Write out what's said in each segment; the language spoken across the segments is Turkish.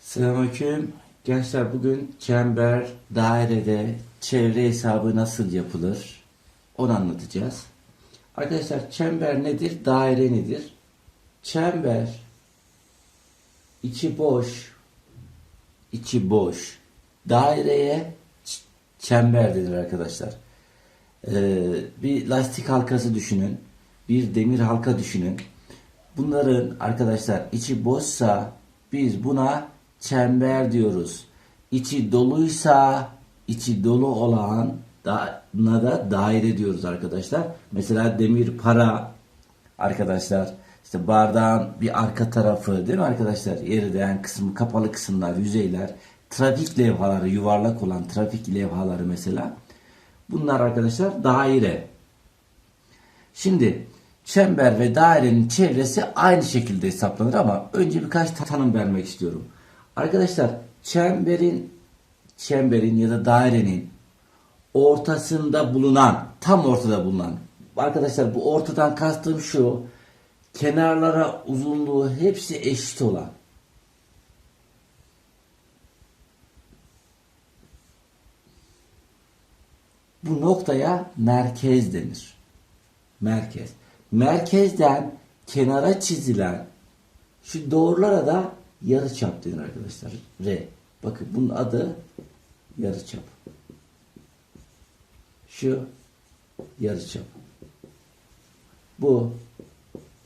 Selamünaleyküm. Gençler bugün çember, dairede çevre hesabı nasıl yapılır? Onu anlatacağız. Arkadaşlar çember nedir? Daire nedir? Çember içi boş içi boş daireye çember denir arkadaşlar. Ee, bir lastik halkası düşünün. Bir demir halka düşünün. Bunların arkadaşlar içi boşsa biz buna çember diyoruz. İçi doluysa içi dolu olan da, da daire diyoruz arkadaşlar. Mesela demir para arkadaşlar işte bardağın bir arka tarafı değil mi arkadaşlar? Yeri değen kısmı kapalı kısımlar, yüzeyler, trafik levhaları, yuvarlak olan trafik levhaları mesela. Bunlar arkadaşlar daire. Şimdi çember ve dairenin çevresi aynı şekilde hesaplanır ama önce birkaç tanım vermek istiyorum. Arkadaşlar çemberin çemberin ya da dairenin ortasında bulunan, tam ortada bulunan. Arkadaşlar bu ortadan kastım şu. Kenarlara uzunluğu hepsi eşit olan. Bu noktaya merkez denir. Merkez. Merkezden kenara çizilen şu doğrulara da yarıçap denir arkadaşlar. R. Bakın bunun adı yarıçap. Şu yarıçap. Bu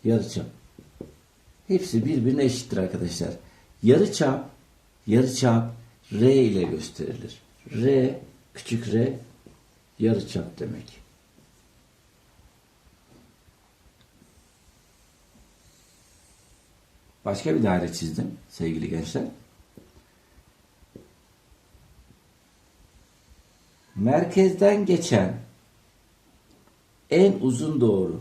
yarıçap. Hepsi birbirine eşittir arkadaşlar. Yarıçap, yarıçap R ile gösterilir. R, küçük R, yarıçap demek. Başka bir daire çizdim sevgili gençler. Merkezden geçen en uzun doğru.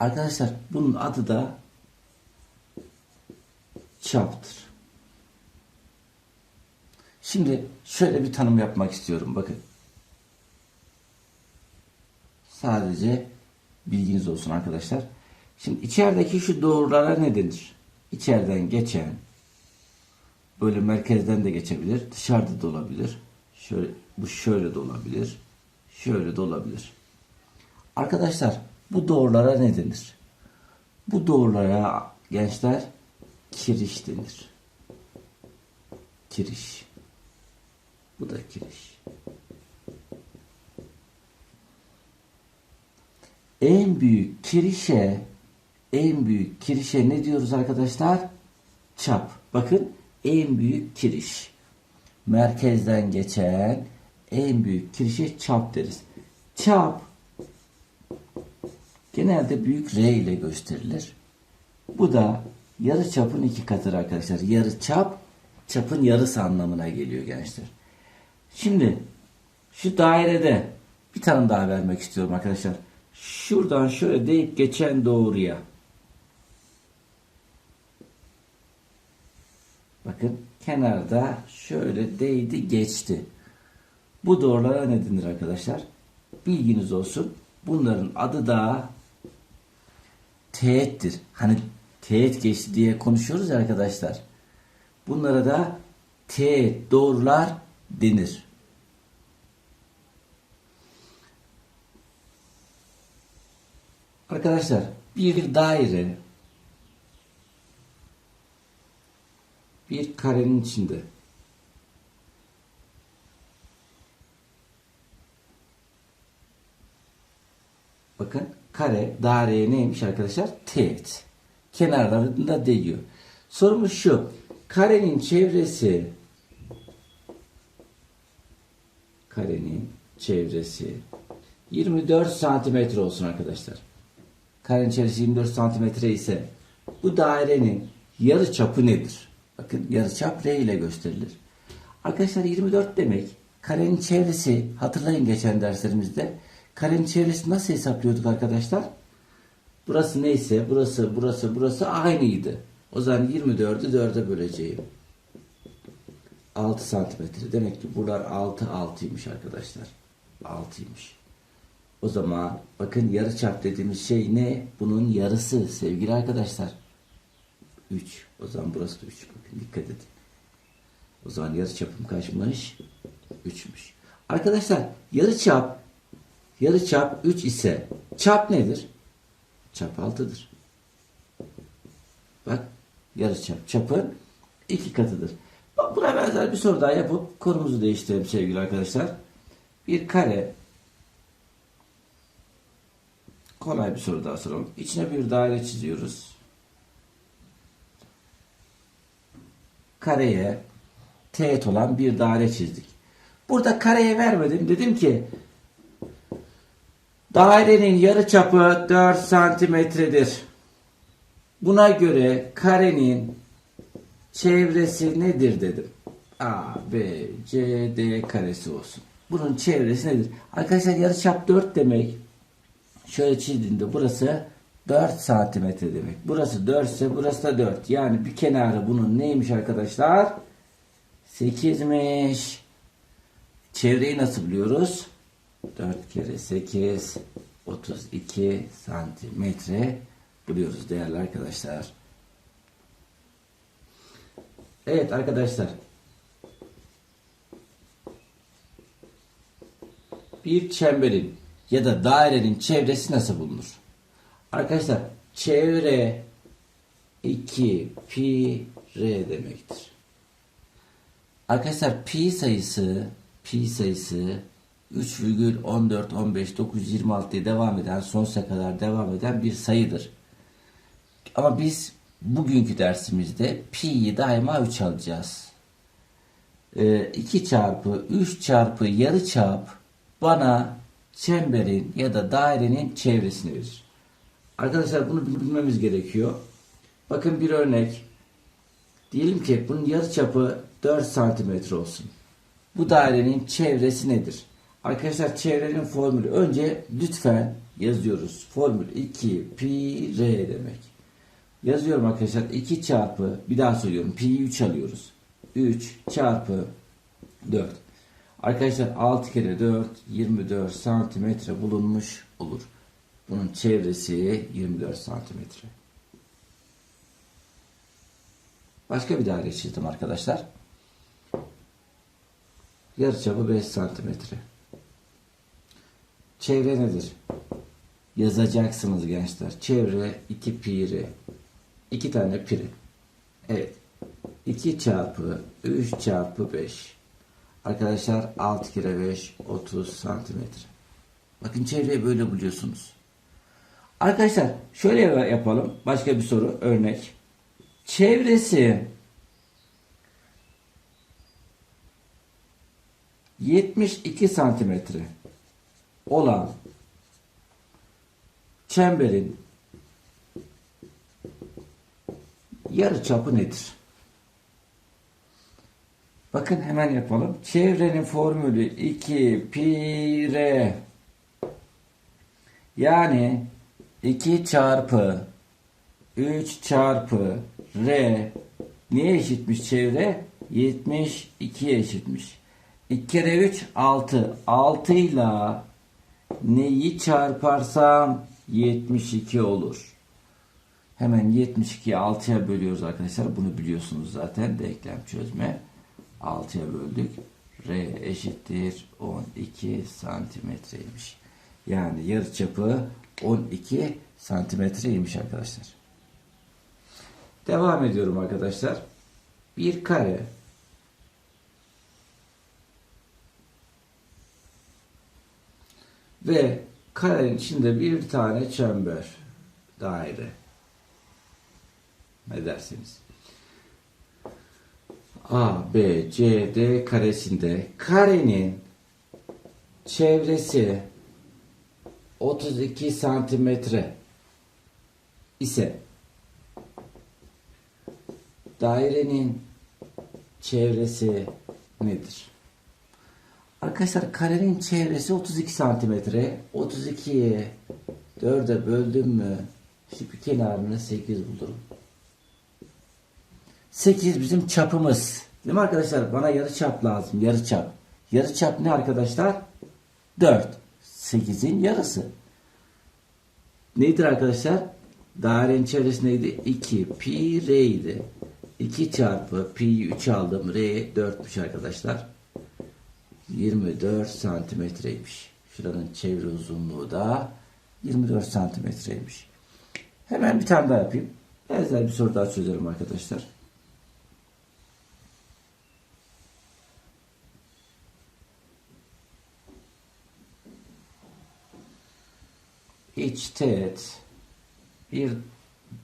Arkadaşlar bunun adı da çaptır. Şimdi şöyle bir tanım yapmak istiyorum. Bakın. Sadece bilginiz olsun arkadaşlar. Şimdi içerideki şu doğrulara ne denir? İçeriden geçen böyle merkezden de geçebilir. Dışarıda da olabilir. Şöyle, bu şöyle de olabilir. Şöyle de olabilir. Arkadaşlar bu doğrulara ne denir? Bu doğrulara gençler kiriş denir. Kiriş. Bu da kiriş. En büyük kirişe en büyük kirişe ne diyoruz arkadaşlar? Çap. Bakın en büyük kiriş. Merkezden geçen en büyük kirişe çap deriz. Çap genelde büyük R ile gösterilir. Bu da yarı çapın iki katıdır arkadaşlar. Yarı çap çapın yarısı anlamına geliyor gençler. Şimdi şu dairede bir tane daha vermek istiyorum arkadaşlar. Şuradan şöyle deyip geçen doğruya. Bakın kenarda şöyle değdi geçti. Bu doğrulara ne denir arkadaşlar? Bilginiz olsun. Bunların adı da teğettir. Hani teğet geçti diye konuşuyoruz arkadaşlar. Bunlara da teğet doğrular denir. Arkadaşlar bir daire bir karenin içinde bakın kare daireye neymiş arkadaşlar? Teğet. Kenarlarında değiyor. Sorumuz şu. Karenin çevresi karenin çevresi 24 santimetre olsun arkadaşlar. Karenin çevresi 24 santimetre ise bu dairenin yarı çapı nedir? Bakın yarı çap R ile gösterilir. Arkadaşlar 24 demek karenin çevresi hatırlayın geçen derslerimizde karenin çevresi nasıl hesaplıyorduk arkadaşlar? Burası neyse burası burası burası aynıydı. O zaman 24'ü 4'e böleceğim. 6 santimetre. Demek ki buralar 6 6'ymış arkadaşlar. 6'ymış. O zaman bakın yarıçap dediğimiz şey ne? Bunun yarısı sevgili arkadaşlar. 3. O zaman burası da 3. Bakın dikkat edin. O zaman yarıçapım kaçmış? 3'müş. Arkadaşlar yarıçap yarıçap 3 ise çap nedir? Çap 6'dır. Bak yarıçap çapın iki katıdır. Bak buna benzer bir soru daha yapıp konumuzu değiştirelim sevgili arkadaşlar. Bir kare kolay bir soru daha soralım. İçine bir daire çiziyoruz. Kareye teğet olan bir daire çizdik. Burada kareye vermedim. Dedim ki dairenin yarıçapı 4 santimetredir. Buna göre karenin çevresi nedir dedim. A, B, C, D karesi olsun. Bunun çevresi nedir? Arkadaşlar yarıçap 4 demek. Şöyle çizdiğimde burası 4 santimetre demek. Burası 4 ise burası da 4. Yani bir kenarı bunun neymiş arkadaşlar? 8'miş. Çevreyi nasıl biliyoruz? 4 kere 8 32 santimetre buluyoruz değerli arkadaşlar. Evet arkadaşlar. Bir çemberin ya da dairenin çevresi nasıl bulunur? Arkadaşlar çevre 2 pi r demektir. Arkadaşlar pi sayısı pi sayısı 3,14 15 9 26 diye devam eden sonsuza kadar devam eden bir sayıdır. Ama biz bugünkü dersimizde pi'yi daima 3 alacağız. Ee, 2 çarpı 3 çarpı yarı çap bana çemberin ya da dairenin çevresini verir. Arkadaşlar bunu bilmemiz gerekiyor. Bakın bir örnek. Diyelim ki bunun yarıçapı 4 santimetre olsun. Bu dairenin çevresi nedir? Arkadaşlar çevrenin formülü önce lütfen yazıyoruz. Formül 2 pi r demek. Yazıyorum arkadaşlar 2 çarpı bir daha söylüyorum pi'yi 3 alıyoruz. 3 çarpı 4. Arkadaşlar 6 kere 4 24 santimetre bulunmuş olur. Bunun çevresi 24 santimetre. Başka bir daire çizdim arkadaşlar. Yarıçapı 5 santimetre. Çevre nedir? Yazacaksınız gençler. Çevre 2 pi r. 2 tane pi r. Evet. 2 çarpı 3 çarpı 5. Arkadaşlar 6 kere 5 30 santimetre. Bakın çevreyi böyle buluyorsunuz. Arkadaşlar şöyle yapalım. Başka bir soru örnek. Çevresi 72 santimetre olan çemberin yarı çapı nedir? Bakın hemen yapalım. Çevrenin formülü 2 pi r yani 2 çarpı 3 çarpı r neye eşitmiş çevre? 72'ye eşitmiş. 2 kere 3 6. 6 ile neyi çarparsam 72 olur. Hemen 72'yi 6'ya bölüyoruz arkadaşlar. Bunu biliyorsunuz zaten denklem çözme. 6'ya böldük. R eşittir 12 santimetreymiş. Yani yarıçapı 12 santimetreymiş arkadaşlar. Devam ediyorum arkadaşlar. Bir kare ve karenin içinde bir tane çember daire ne dersiniz? A, B, C, D karesinde karenin çevresi 32 santimetre ise dairenin çevresi nedir? Arkadaşlar karenin çevresi 32 santimetre. 32'ye 4'e böldüm mü işte bir kenarını 8 bulurum. 8 bizim çapımız. Değil mi arkadaşlar? Bana yarıçap lazım. Yarıçap. Yarıçap ne arkadaşlar? 4. 8'in yarısı. Neydir arkadaşlar? Dairenin çevresi neydi? 2 pi r idi. 2 çarpı pi 3 aldım. R 4'müş arkadaşlar. 24 santimetreymiş. Şuranın çevre uzunluğu da 24 santimetreymiş. Hemen bir tane daha yapayım. Benzer bir soru daha çözelim arkadaşlar. İç teğet bir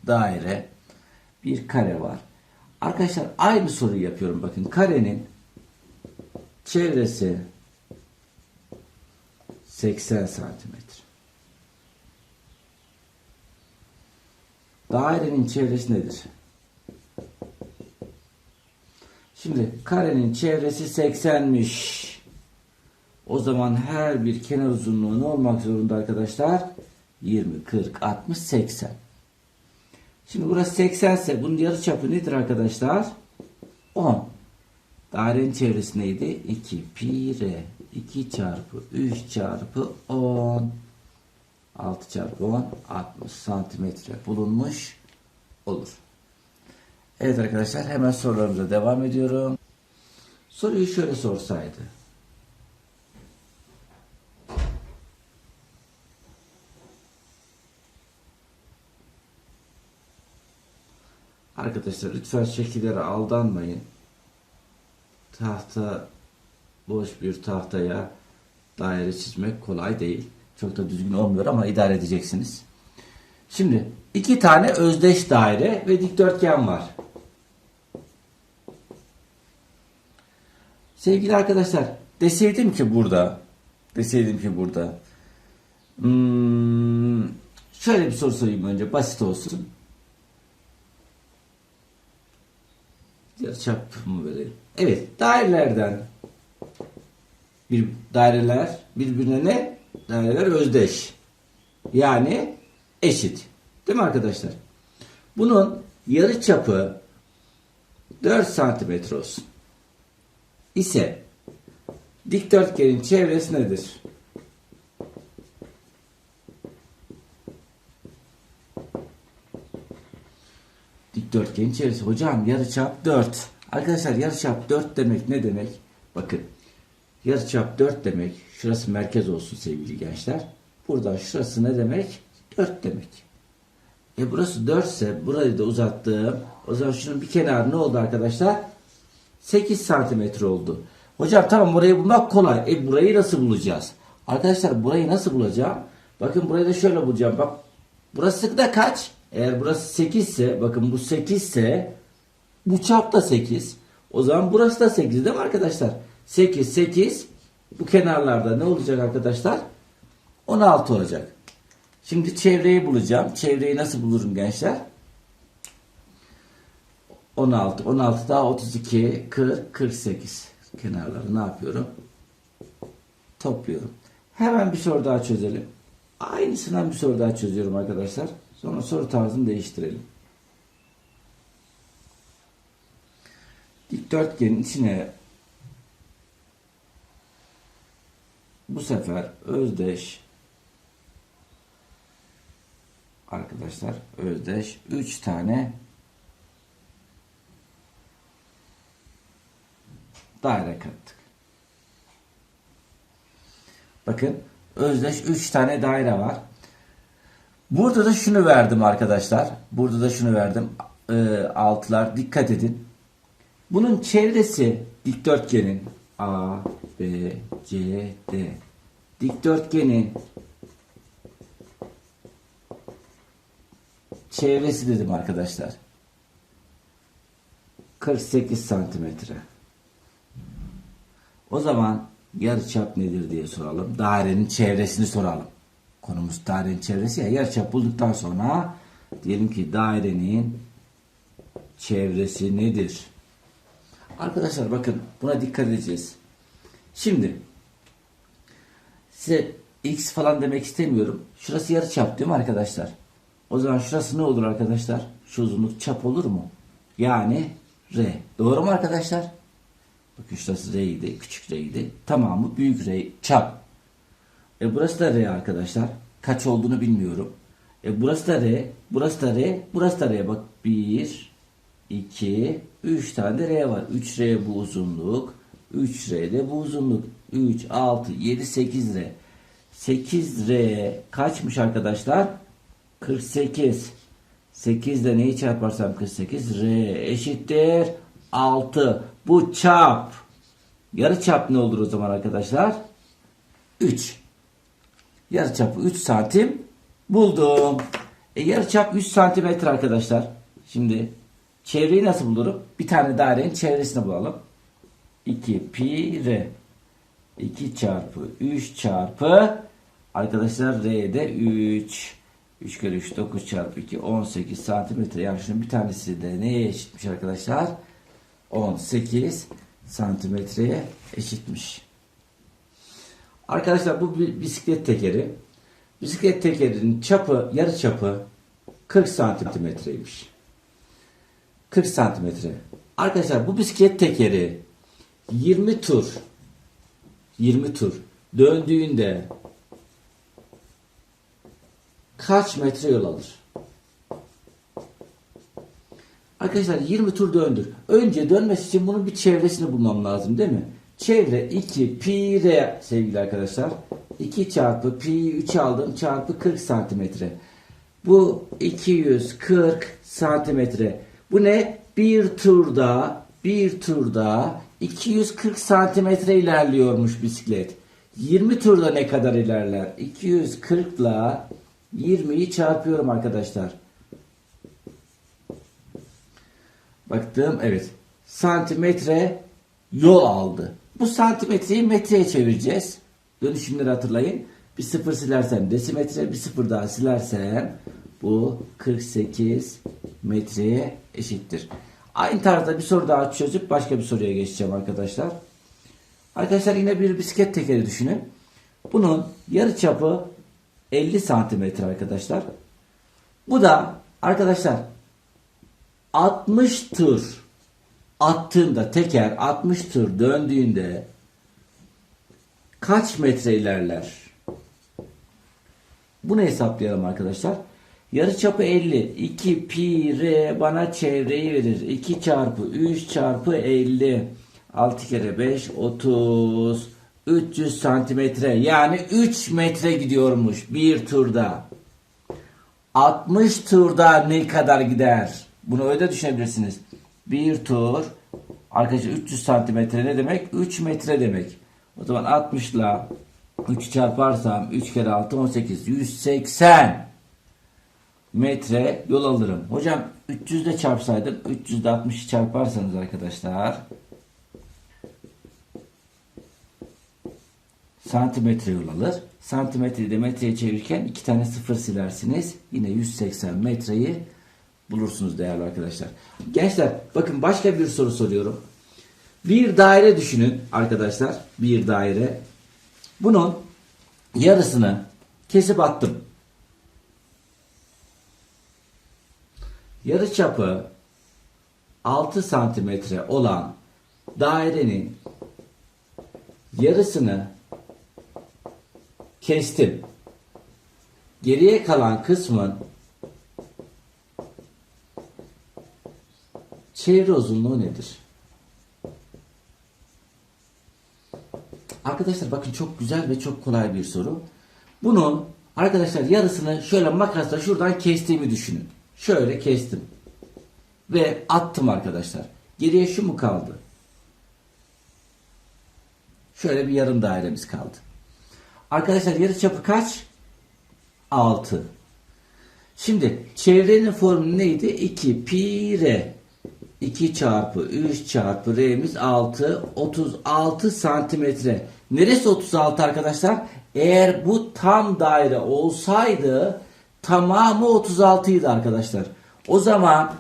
daire bir kare var. Arkadaşlar aynı soruyu yapıyorum. Bakın karenin çevresi 80 santimetre. Dairenin çevresi nedir? Şimdi karenin çevresi 80'miş. O zaman her bir kenar uzunluğu ne olmak zorunda arkadaşlar? 20, 40, 60, 80. Şimdi burası 80 ise bunun yarıçapı nedir arkadaşlar? 10. Dairenin çevresi neydi? 2 pi r. 2 çarpı 3 çarpı 10. 6 çarpı 10 60 santimetre bulunmuş olur. Evet arkadaşlar hemen sorularımıza devam ediyorum. Soruyu şöyle sorsaydı. Arkadaşlar lütfen şekillere aldanmayın. Tahta boş bir tahtaya daire çizmek kolay değil. Çok da düzgün olmuyor ama idare edeceksiniz. Şimdi iki tane özdeş daire ve dikdörtgen var. Sevgili arkadaşlar deseydim ki burada deseydim ki burada hmm, şöyle bir soru sorayım önce basit olsun. Yarıçap mı verelim? Evet dairelerden bir daireler birbirine ne? Daireler özdeş. Yani eşit. Değil mi arkadaşlar? Bunun yarı çapı 4 santimetre olsun. İse dikdörtgenin çevresi nedir? Dikdörtgenin çevresi. Hocam yarıçap 4. Arkadaşlar yarıçap 4 demek ne demek? Bakın yarıçap 4 demek. Şurası merkez olsun sevgili gençler. Buradan şurası ne demek? 4 demek. E burası 4 ise burayı da uzattım. O zaman şunun bir kenarı ne oldu arkadaşlar? 8 santimetre oldu. Hocam tamam burayı bulmak kolay. E burayı nasıl bulacağız? Arkadaşlar burayı nasıl bulacağım? Bakın burayı da şöyle bulacağım. Bak burası da kaç? Eğer burası 8 ise bakın bu 8 ise bu çap da 8. O zaman burası da 8 değil mi arkadaşlar? 8 8 bu kenarlarda ne olacak arkadaşlar? 16 olacak. Şimdi çevreyi bulacağım. Çevreyi nasıl bulurum gençler? 16. 16 daha 32, 40, 48. Kenarları ne yapıyorum? Topluyorum. Hemen bir soru daha çözelim. Aynısından bir soru daha çözüyorum arkadaşlar. Sonra soru tarzını değiştirelim. Dikdörtgenin içine bu sefer özdeş arkadaşlar özdeş 3 tane daire kattık. Bakın özdeş 3 tane daire var. Burada da şunu verdim arkadaşlar. Burada da şunu verdim. E, altılar dikkat edin. Bunun çevresi dikdörtgenin A, B, C, D. Dikdörtgenin çevresi dedim arkadaşlar. 48 santimetre. O zaman yarıçap nedir diye soralım. Dairenin çevresini soralım. Konumuz dairenin çevresi ya. Yarıçap bulduktan sonra diyelim ki dairenin çevresi nedir? Arkadaşlar bakın buna dikkat edeceğiz. Şimdi size x falan demek istemiyorum. Şurası yarıçap değil mi arkadaşlar? O zaman şurası ne olur arkadaşlar? Şu uzunluk çap olur mu? Yani r. Doğru mu arkadaşlar? Bakın şurası R'ydi. Küçük R'ydi. Tamamı büyük R. Çap. E burası da R arkadaşlar. Kaç olduğunu bilmiyorum. E burası da R. Burası da R. Burası da R. Bak 1, 2, 3 tane de R var. 3R bu uzunluk. 3R de bu uzunluk. 3, 6, 7, 8R. 8R kaçmış arkadaşlar? 48. 8 ile neyi çarparsam 48? R eşittir 6. Bu çap. Yarı çap ne olur o zaman arkadaşlar? 3. Yarı çapı 3 santim buldum. E, yarı çap 3 santimetre arkadaşlar. Şimdi çevreyi nasıl bulurum? Bir tane dairenin çevresini bulalım. 2 pi r. 2 çarpı 3 çarpı arkadaşlar r'de 3. 3 kere 3 9 çarpı 2 18 santimetre. Yani şunun bir tanesi de neye eşitmiş arkadaşlar? 18 santimetreye eşitmiş. Arkadaşlar bu bir bisiklet tekeri. Bisiklet tekerinin çapı, yarı çapı 40 santimetreymiş. 40 santimetre. Arkadaşlar bu bisiklet tekeri 20 tur 20 tur döndüğünde kaç metre yol alır? Arkadaşlar 20 tur döndür. Önce dönmesi için bunun bir çevresini bulmam lazım değil mi? Çevre 2 pi r sevgili arkadaşlar. 2 çarpı pi 3 aldım çarpı 40 santimetre. Bu 240 santimetre. Bu ne? Bir turda bir turda 240 santimetre ilerliyormuş bisiklet. 20 turda ne kadar ilerler? 240 ile 20'yi çarpıyorum arkadaşlar. Baktım evet. Santimetre yol aldı. Bu santimetreyi metreye çevireceğiz. Dönüşümleri hatırlayın. Bir sıfır silersem desimetre, bir sıfır daha silersem bu 48 metreye eşittir. Aynı tarzda bir soru daha çözüp başka bir soruya geçeceğim arkadaşlar. Arkadaşlar yine bir bisiklet tekeri düşünün. Bunun yarı çapı 50 santimetre arkadaşlar. Bu da arkadaşlar 60 tur attığında teker 60 tur döndüğünde kaç metre ilerler? Bunu hesaplayalım arkadaşlar. Yarıçapı 50. 2 pi r bana çevreyi verir. 2 çarpı 3 çarpı 50. 6 kere 5 30. 300 santimetre yani 3 metre gidiyormuş bir turda. 60 turda ne kadar gider? Bunu öyle düşünebilirsiniz. Bir tur arkadaşlar 300 santimetre ne demek? 3 metre demek. O zaman 60 ile 3 çarparsam 3 kere 6 18 180 metre yol alırım. Hocam 300 ile çarpsaydım 300 ile 60'ı çarparsanız arkadaşlar santimetre yol alır. Santimetreyi de metreye çevirirken iki tane sıfır silersiniz. Yine 180 metreyi bulursunuz değerli arkadaşlar. Gençler bakın başka bir soru soruyorum. Bir daire düşünün arkadaşlar. Bir daire. Bunun yarısını kesip attım. Yarı çapı 6 santimetre olan dairenin yarısını kestim. Geriye kalan kısmın çevre uzunluğu nedir? Arkadaşlar bakın çok güzel ve çok kolay bir soru. Bunun arkadaşlar yarısını şöyle makasla şuradan kestiğimi düşünün. Şöyle kestim. Ve attım arkadaşlar. Geriye şu mu kaldı? Şöyle bir yarım dairemiz kaldı. Arkadaşlar yarı çapı kaç? 6. Şimdi çevrenin formülü neydi? 2 pi r. 2 çarpı 3 çarpı r'miz 6. 36 santimetre. Neresi 36 arkadaşlar? Eğer bu tam daire olsaydı tamamı 36 idi arkadaşlar. O zaman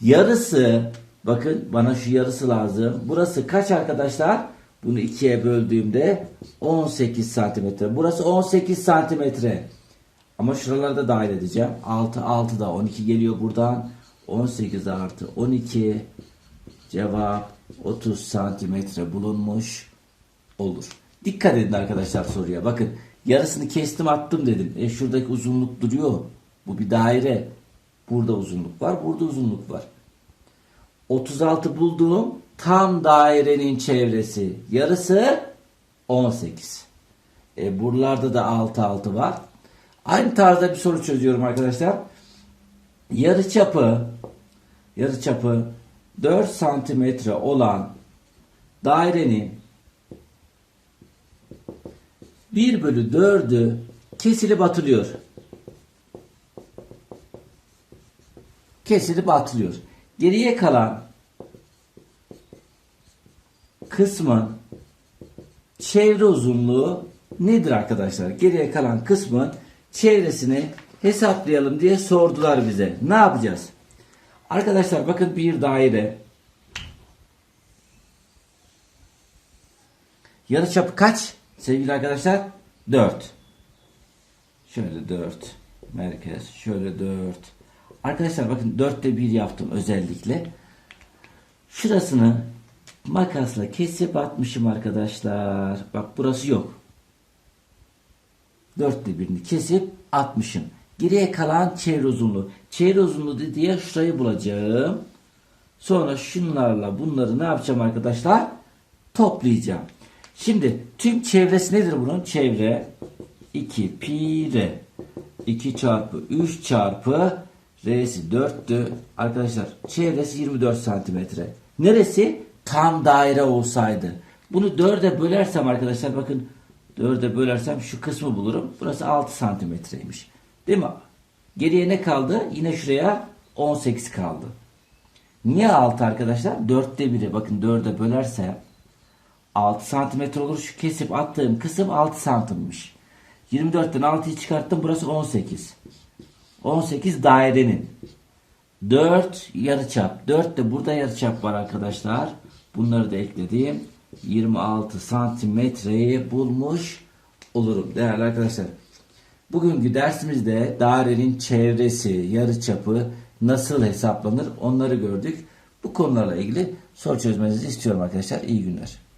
yarısı bakın bana şu yarısı lazım. Burası kaç arkadaşlar? Bunu ikiye böldüğümde 18 santimetre. Burası 18 santimetre. Ama şuraları da dahil edeceğim. 6 6 da 12 geliyor buradan. 18 artı 12 cevap 30 santimetre bulunmuş olur. Dikkat edin arkadaşlar soruya. Bakın yarısını kestim attım dedim. E şuradaki uzunluk duruyor. Bu bir daire. Burada uzunluk var. Burada uzunluk var. 36 bulduğum tam dairenin çevresi. Yarısı 18. E, buralarda da 6 6 var. Aynı tarzda bir soru çözüyorum arkadaşlar. Yarı çapı yarı çapı 4 santimetre olan dairenin 1 bölü 4'ü kesilip atılıyor. Kesilip atılıyor. Geriye kalan kısmın çevre uzunluğu nedir arkadaşlar? Geriye kalan kısmın çevresini hesaplayalım diye sordular bize. Ne yapacağız? Arkadaşlar bakın bir daire. Yarıçapı kaç? Sevgili arkadaşlar 4. Şöyle 4. Merkez. Şöyle 4. Arkadaşlar bakın 4'te 1 yaptım özellikle. Şurasını makasla kesip atmışım arkadaşlar. Bak burası yok. Dörtte birini kesip atmışım. Geriye kalan çevre uzunluğu. Çevre uzunluğu diye şurayı bulacağım. Sonra şunlarla bunları ne yapacağım arkadaşlar? Toplayacağım. Şimdi tüm çevresi nedir bunun? Çevre 2 pi r. 2 çarpı 3 çarpı r'si 4'tü. Arkadaşlar çevresi 24 santimetre. Neresi? Tam daire olsaydı. Bunu 4'e bölersem arkadaşlar bakın 4'e bölersem şu kısmı bulurum. Burası 6 santimetreymiş. Değil mi? Geriye ne kaldı? Yine şuraya 18 kaldı. Niye 6 arkadaşlar? 4'te 1'e bakın 4'e bölersem 6 santimetre olur. Şu kesip attığım kısım 6 santimmiş. 24'ten 6'yı çıkarttım. Burası 18. 18 dairenin. 4 yarıçap. 4 de burada yarıçap var arkadaşlar. Bunları da ekledim. 26 santimetreyi bulmuş olurum değerli arkadaşlar. Bugünkü dersimizde dairenin çevresi, yarıçapı nasıl hesaplanır onları gördük. Bu konularla ilgili soru çözmenizi istiyorum arkadaşlar. İyi günler.